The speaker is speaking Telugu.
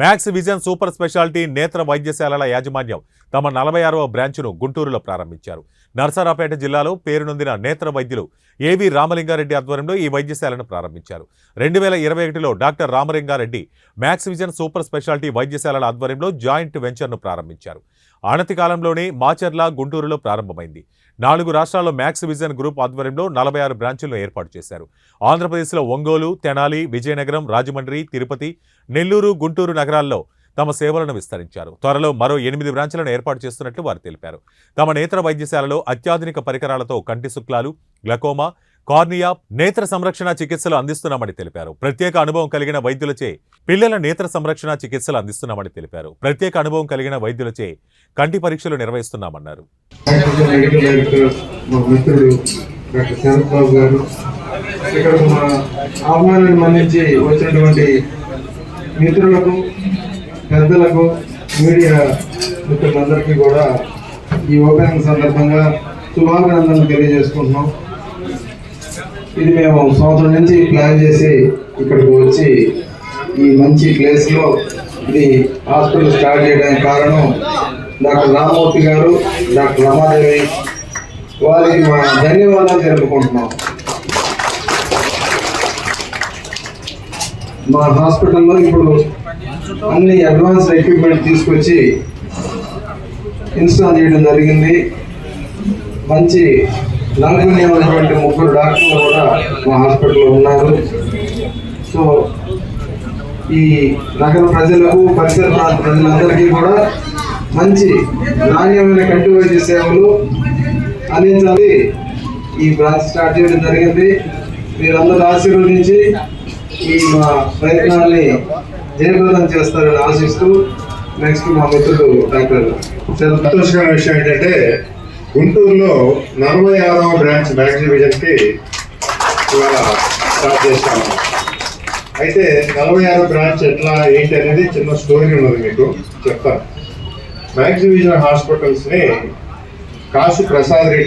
మ్యాక్స్ విజన్ సూపర్ స్పెషాలిటీ నేత్ర వైద్యశాలల యాజమాన్యం తమ నలభై ఆరవ బ్రాంచ్ను గుంటూరులో ప్రారంభించారు. నర్సరాపేట జిల్లాలో పేరునొందిన నేత్ర వైద్యులు ఏవి రామలింగారెడ్డి ఆధ్వర్యంలో ఈ వైద్యశాలను ప్రారంభించారు. రెండు వేల ఇరవై ఒకటిలో doctor Ramalinga Reddy max vision super speciality వైద్యశాలల ఆధ్వర్యంలో జాయింట్ వెంచర్ను ప్రారంభించారు. ఆనతి కాలంలోనే మాచర్ల గుంటూరులో ప్రారంభమైంది. నాలుగు రాష్ట్రాల్లో మ్యాక్స్ విజన్ గ్రూప్ ఆధ్వర్యంలో నలభై ఆరు బ్రాంచులను ఏర్పాటు చేశారు. ఆంధ్రప్రదేశ్లో ఒంగోలు తెనాలి విజయనగరం రాజమండ్రి తిరుపతి నెల్లూరు గుంటూరు నగరాల్లో తమ సేవలను విస్తరించారు. త్వరలో మరో ఎనిమిది బ్రాంచ్లను ఏర్పాటు చేస్తున్నట్లు వారు తెలిపారు. తమ నేత్ర వైద్యశాలలో అత్యాధునిక పరికరాలతో కంటి శుక్లాలు గ్లకోమా కార్నియా నేత్ర సంరక్షణ చికిత్సలు అందిస్తున్నామని తెలిపారు. ప్రత్యేక అనుభవం కలిగిన వైద్యులచే పిల్లల నేత్ర సంరక్షణ చికిత్సలు అందిస్తున్నామని తెలిపారు. ప్రత్యేక అనుభవం కలిగిన వైద్యులచే కంటి పరీక్షలు నిర్వహిస్తున్నామన్నారు. వచ్చినటువంటి మిత్రులకు పెద్దలకు మీడియా మిత్రులందరికీ కూడా ఈ ఓపెనింగ్ సందర్భంగా శుభాభినందనలు తెలియజేసుకుంటున్నాం. ఇది మేము సంవత్సరం నుంచి ప్లాన్ చేసి ఇక్కడికి వచ్చి ఈ మంచి ప్లేస్లో ఇది హాస్పిటల్ స్టార్ట్ చేయడానికి కారణం డాక్టర్ రామమూర్తి గారు డాక్టర్ రమాదేవి. వారికి మా ధన్యవాదాలు తెలుపుకుంటున్నాం. మా హాస్పిటల్లో ఇప్పుడు అన్ని అడ్వాన్స్ ఎక్విప్మెంట్ తీసుకొచ్చి ఇన్స్టాల్ చేయడం జరిగింది. మంచి నైపుణ్యమైనటువంటి ముగ్గురు డాక్టర్లు కూడా మా హాస్పిటల్లో ఉన్నారు. సో ఈ నగర ప్రజలకు పరిసర ప్రాంత ప్రజలందరికీ కూడా మంచి నాణ్యమైన కంటి వైద్య సేవలు అందించాలి. ఈ బ్రాంచ్ స్టార్ట్ చేయడం జరిగింది. మీరందరూ ఆశీర్వదించి ఈ మా ప్రయత్నాన్ని జయప్రదం చేస్తారని ఆశిస్తూ నెక్స్ట్ మా మిత్రుడు డాక్టర్ సంతోషకరమైన విషయం ఏంటంటే గుంటూరులో నలభై ఆరవ బ్రాంచ్ బ్యాంక్ డివిజన్కి ఇవాళ స్టార్ట్ చేస్తాము అయితే నలభై ఆరో బ్రాంచ్ ఎట్లా ఏంటి అనేది చిన్న స్టోరీ ఉన్నది మీకు చెప్తాను. బ్యాంక్ డివిజన్ హాస్పిటల్స్ని కాసు ప్రసాద్ రెడ్డి